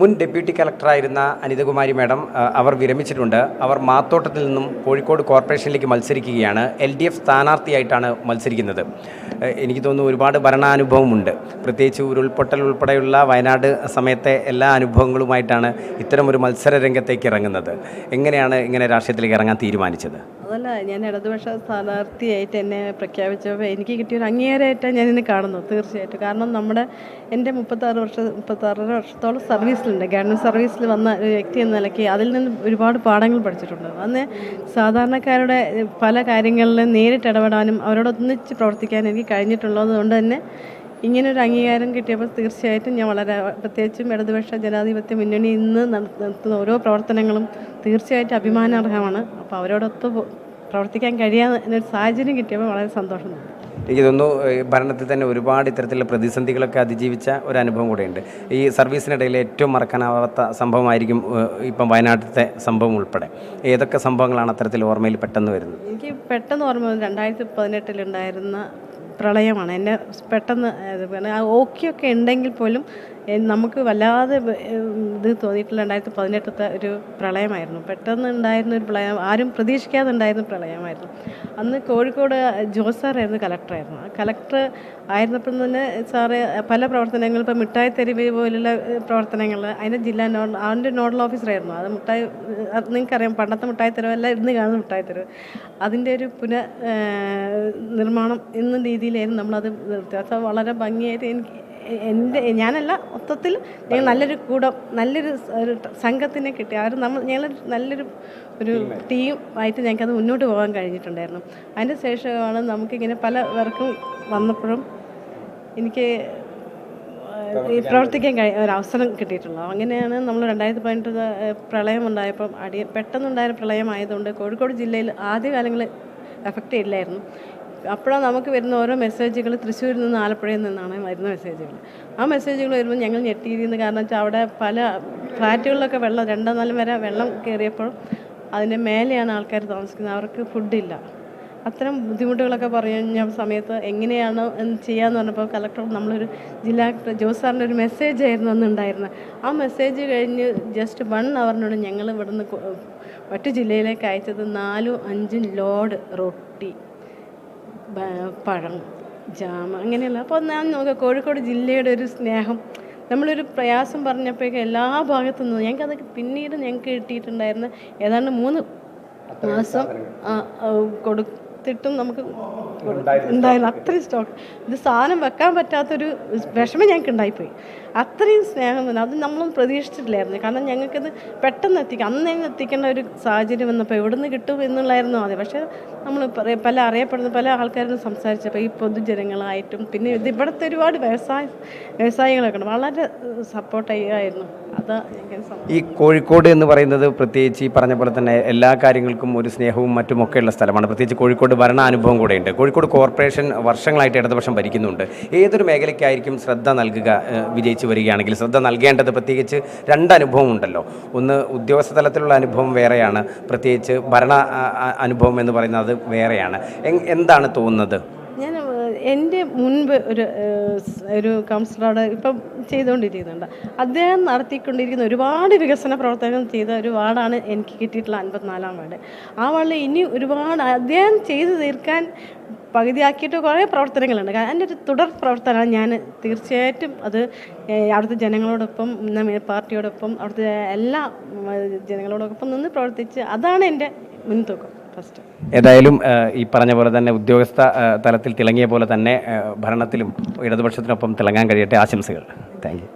മുൻ ഡെപ്യൂട്ടി കളക്ടറായിരുന്ന അനിതകുമാരി മാഡം അവർ വിരമിച്ചിട്ടുണ്ട്. അവർ മാത്തോട്ടത്തിൽ നിന്നും കോഴിക്കോട് കോർപ്പറേഷനിലേക്ക് മത്സരിക്കുകയാണ്. എൽ ഡി എഫ് സ്ഥാനാർത്ഥിയായിട്ടാണ് മത്സരിക്കുന്നത്. എനിക്ക് തോന്നുന്നു ഒരുപാട് ഭരണാനുഭവമുണ്ട്. പ്രത്യേകിച്ച് ഉരുൾപൊട്ടൽ ഉൾപ്പെടെയുള്ള വയനാട് സമയത്തെ എല്ലാ അനുഭവങ്ങളുമായിട്ടാണ് ഇത്തരമൊരു മത്സര രംഗത്തേക്ക് ഇറങ്ങുന്നത്. എങ്ങനെയാണ് ഇങ്ങനെ രാഷ്ട്രീയത്തിലേക്ക് ഇറങ്ങാൻ തീരുമാനിച്ചത്? അതല്ല ഞാൻ ഇടതുപക്ഷ സ്ഥാനാർത്ഥിയായിട്ട് എന്നെ പ്രഖ്യാപിച്ചപ്പോൾ എനിക്ക് കിട്ടിയ ഒരു അംഗീകാരമായിട്ടാണ് ഞാൻ ഇന്ന് കാണുന്നത് തീർച്ചയായിട്ടും. കാരണം നമ്മുടെ എന്റെ മുപ്പത്താറ് വർഷം മുപ്പത്താറര വർഷത്തോളം സർവീസിലുണ്ട്. ഗവൺമെന്റ് സർവീസിൽ വന്ന ഒരു വ്യക്തി എന്ന നിലയ്ക്ക് അതിൽ നിന്ന് ഒരുപാട് പാഠങ്ങൾ പഠിച്ചിട്ടുണ്ട്. അന്ന് സാധാരണക്കാരുടെ പല കാര്യങ്ങളിലും നേരിട്ട് ഇടപെടാനും അവരോടൊന്നിച്ച് പ്രവർത്തിക്കാനും എനിക്ക് കഴിഞ്ഞിട്ടുള്ളത് കൊണ്ട് തന്നെ ഇങ്ങനൊരു അംഗീകാരം കിട്ടിയപ്പോൾ തീർച്ചയായിട്ടും ഞാൻ വളരെ പ്രത്യേകിച്ചും ഇടതുപക്ഷ ജനാധിപത്യ മുന്നണി ഇന്ന് നടത്തുന്ന ഓരോ പ്രവർത്തനങ്ങളും തീർച്ചയായിട്ടും അഭിമാനാർഹമാണ്. അപ്പോൾ അവരോടൊത്ത് പ്രവർത്തിക്കാൻ ഒരു സാഹചര്യം കിട്ടിയപ്പോൾ വളരെ സന്തോഷം എനിക്ക് തോന്നുന്നു ഭരണത്തിൽ തന്നെ ഒരുപാട് ഇത്തരത്തിലുള്ള പ്രതിസന്ധികളൊക്കെ അതിജീവിച്ച ഒരു അനുഭവം കൂടെയുണ്ട്. ഈ സർവീസിനിടയിൽ ഏറ്റവും മറക്കാനാവാത്ത സംഭവമായിരിക്കും ഇപ്പം വയനാട്ടിലത്തെ സംഭവം ഉൾപ്പെടെ. ഏതൊക്കെ സംഭവങ്ങളാണ് അത്തരത്തിൽ ഓർമ്മയിൽ പെട്ടെന്ന് വരുന്നത്? എനിക്ക് പെട്ടെന്ന് ഓർമ്മ വരുന്നത് രണ്ടായിരത്തി പതിനെട്ടിലുണ്ടായിരുന്ന പ്രളയമാണ്. എന്നെ പെട്ടെന്ന് ഓക്കെയൊക്കെ ഉണ്ടെങ്കിൽ പോലും നമുക്ക് വല്ലാതെ ഇത് തോന്നിയിട്ടില്ല രണ്ടായിരത്തി പതിനെട്ടത്തെ ഒരു പ്രളയമായിരുന്നു. പെട്ടെന്ന് ഉണ്ടായിരുന്ന ഒരു പ്രളയം ആരും പ്രതീക്ഷിക്കാതെ ഉണ്ടായിരുന്ന പ്രളയമായിരുന്നു. അന്ന് കോഴിക്കോട് ജോസ് സാറായിരുന്നു കലക്ടറായിരുന്നു. ആ കലക്ടർ ആയിരുന്നപ്പോൾ തന്നെ സാറ് പല പ്രവർത്തനങ്ങൾ ഇപ്പോൾ മിഠായി തെരുവ് പോലുള്ള പ്രവർത്തനങ്ങൾ അതിന്റെ ജില്ലാ നോഡൽ അതിന്റെ നോഡൽ ഓഫീസറായിരുന്നു. അത് മിഠായി നിങ്ങൾക്കറിയാം പണ്ടത്തെ മിഠായി തെരുവല്ല ഇന്ന് കാണുന്ന മിഠായി തെരുവ്. അതിന്റെ ഒരു പുന നിർമ്മാണം എന്ന രീതിയിലായിരുന്നു നമ്മളത് നിർത്തി അത് വളരെ ഭംഗിയായിട്ട് എനിക്ക് എന്റെ ഞാനല്ല മൊത്തത്തിൽ ഞങ്ങൾ നല്ലൊരു കൂടം നല്ലൊരു ഒരു സംഘത്തിനെ കിട്ടി. അവർ നമ്മൾ ഞങ്ങൾ നല്ലൊരു ഒരു ടീം ആയിട്ട് ഞങ്ങൾക്കത് മുന്നോട്ട് പോകാൻ കഴിഞ്ഞിട്ടുണ്ടായിരുന്നു. അതിന്റെ ശേഷമാണ് നമുക്കിങ്ങനെ പല പേർക്കും വന്നപ്പോഴും എനിക്ക് പ്രവർത്തിക്കാൻ കഴി ഒരു അവസരം കിട്ടിയിട്ടുള്ളത്. അങ്ങനെയാണ് നമ്മൾ രണ്ടായിരത്തി പതിനെട്ട് പ്രളയം ഉണ്ടായപ്പം അടി പെട്ടെന്നുണ്ടായ പ്രളയമായതുകൊണ്ട് കോഴിക്കോട് ജില്ലയിൽ ആദ്യകാലങ്ങളിൽ എഫക്റ്റ് ചെയ്യില്ലായിരുന്നു അപ്പോഴാണ് നമുക്ക് വരുന്ന ഓരോ മെസ്സേജുകൾ തൃശ്ശൂരിൽ നിന്ന് ആലപ്പുഴയിൽ നിന്നാണ് വരുന്ന മെസ്സേജുകൾ ആ മെസ്സേജുകൾ വരുമ്പോൾ ഞങ്ങൾ ഞെട്ടിയിരിക്കുന്നത് കാരണം വെച്ചാൽ അവിടെ പല ഫ്ലാറ്റുകളിലൊക്കെ വെള്ളം രണ്ടാം നാലും വരെ വെള്ളം കയറിയപ്പോൾ അതിന്റെ മേലെയാണ് ആൾക്കാർ താമസിക്കുന്നത്. അവർക്ക് ഫുഡില്ല അത്തരം ബുദ്ധിമുട്ടുകളൊക്കെ പറഞ്ഞ സമയത്ത് എങ്ങനെയാണ് എന്ന് ചെയ്യാന്ന് പറഞ്ഞപ്പോൾ കലക്ടർ നമ്മളൊരു ജില്ലാ ജോസ് സാറിന്റെ ഒരു മെസ്സേജ് ആയിരുന്നു അന്നുണ്ടായിരുന്നത് ആ മെസ്സേജ് കഴിഞ്ഞ് ജസ്റ്റ് വൺ അവറിനോട് ഞങ്ങൾ ഇവിടുന്ന് മറ്റു ജില്ലയിലേക്ക് അയച്ചത് നാലും അഞ്ചും ലോഡ് റൊട്ടി. പഴം ജാമ അങ്ങനെയുള്ള അപ്പോൾ ഞാൻ നോക്കുക കോഴിക്കോട് ജില്ലയുടെ ഒരു സ്നേഹം. നമ്മളൊരു പ്രയാസം പറഞ്ഞപ്പോഴേക്കും എല്ലാ ഭാഗത്തു നിന്നും ഞങ്ങൾക്ക് അതൊക്കെ പിന്നീട് ഞങ്ങൾക്ക് കിട്ടിയിട്ടുണ്ടായിരുന്ന ഏതാണ്ട് മൂന്ന് മാസം ആ, കൊടുത്തിട്ടും നമുക്ക് ഉണ്ടായിരുന്നു അത്രയും സ്റ്റോക്ക് ഇത് സാധനം വെക്കാൻ പറ്റാത്തൊരു വിഷമം ഞങ്ങൾക്ക് ഉണ്ടായിപ്പോയി. അത്രയും സ്നേഹം വന്നു. അത് നമ്മളൊന്നും പ്രതീക്ഷിച്ചിട്ടില്ലായിരുന്നു. കാരണം ഞങ്ങൾക്കത് പെട്ടെന്ന് എത്തിക്കാം അന്ന് ഞങ്ങൾ എത്തിക്കേണ്ട ഒരു സാഹചര്യം വന്നപ്പോൾ എവിടെ നിന്ന് കിട്ടും എന്നുള്ളായിരുന്നു ആദ്യം. പക്ഷേ നമ്മൾ പല അറിയപ്പെടുന്ന പല ആൾക്കാരും സംസാരിച്ചപ്പോൾ ഈ പൊതുജനങ്ങളായിട്ടും പിന്നെ ഇത് ഇവിടുത്തെ ഒരുപാട് വ്യവസായ വ്യവസായികളൊക്കെ ഉണ്ട്. വളരെ സപ്പോർട്ട് ചെയ്യുമായിരുന്നു അതാ ഈ കോഴിക്കോട് എന്ന് പറയുന്നത് പ്രത്യേകിച്ച് ഈ പറഞ്ഞ പോലെ തന്നെ എല്ലാ കാര്യങ്ങൾക്കും ഒരു സ്നേഹവും മറ്റുമൊക്കെയുള്ള സ്ഥലമാണ്. പ്രത്യേകിച്ച് കോഴിക്കോട് ഭരണ ഭരണാനുഭവം കൂടെയുണ്ട് കോഴിക്കോട് കോർപ്പറേഷൻ വർഷങ്ങളായിട്ട് ഇടതുപക്ഷം ഭരിക്കുന്നുണ്ട്. ഏതൊരു മേഖലയ്ക്കായിരിക്കും ശ്രദ്ധ നൽകുക വിജയിച്ച് വരികയാണെങ്കിൽ ശ്രദ്ധ നൽകേണ്ടത് പ്രത്യേകിച്ച് രണ്ട് അനുഭവം ഉണ്ടല്ലോ. ഒന്ന് ഉദ്യോഗസ്ഥ തലത്തിലുള്ള അനുഭവം വേറെയാണ്. പ്രത്യേകിച്ച് ഭരണ അനുഭവം എന്ന് പറയുന്നത് വേറെയാണ്. എന്താണ് തോന്നുന്നത്? എന്റെ മുൻപ് ഒരു ഒരു കൗൺസിലറോട് ഇപ്പം ചെയ്തുകൊണ്ടിരിക്കുന്നുണ്ട്. അദ്ദേഹം നടത്തിക്കൊണ്ടിരിക്കുന്ന ഒരുപാട് വികസന പ്രവർത്തനം ചെയ്ത ഒരു വാർഡാണ് എനിക്ക് കിട്ടിയിട്ടുള്ള അൻപത്തിനാലാം വാർഡ്. ആ വാർഡിൽ ഇനി ഒരുപാട് അദ്ദേഹം ചെയ്തു തീർക്കാൻ പകുതിയാക്കിയിട്ട് കുറേ പ്രവർത്തനങ്ങളുണ്ട്. അതിന്റെ ഒരു തുടർ പ്രവർത്തനമാണ് ഞാൻ തീർച്ചയായിട്ടും അത് അവിടുത്തെ ജനങ്ങളോടൊപ്പം പാർട്ടിയോടൊപ്പം അവിടുത്തെ എല്ലാ ജനങ്ങളോടൊപ്പം നിന്ന് പ്രവർത്തിച്ച് അതാണ് എന്റെ മുൻതൂക്കം. ഏതായാലും ഈ പറഞ്ഞ പോലെ തന്നെ ഉദ്യോഗസ്ഥ തലത്തിൽ തിളങ്ങിയ പോലെ തന്നെ ഭരണത്തിലും ഇടതുപക്ഷത്തിനൊപ്പം തിളങ്ങാൻ കഴിയട്ടെ. ആശംസകൾ. താങ്ക്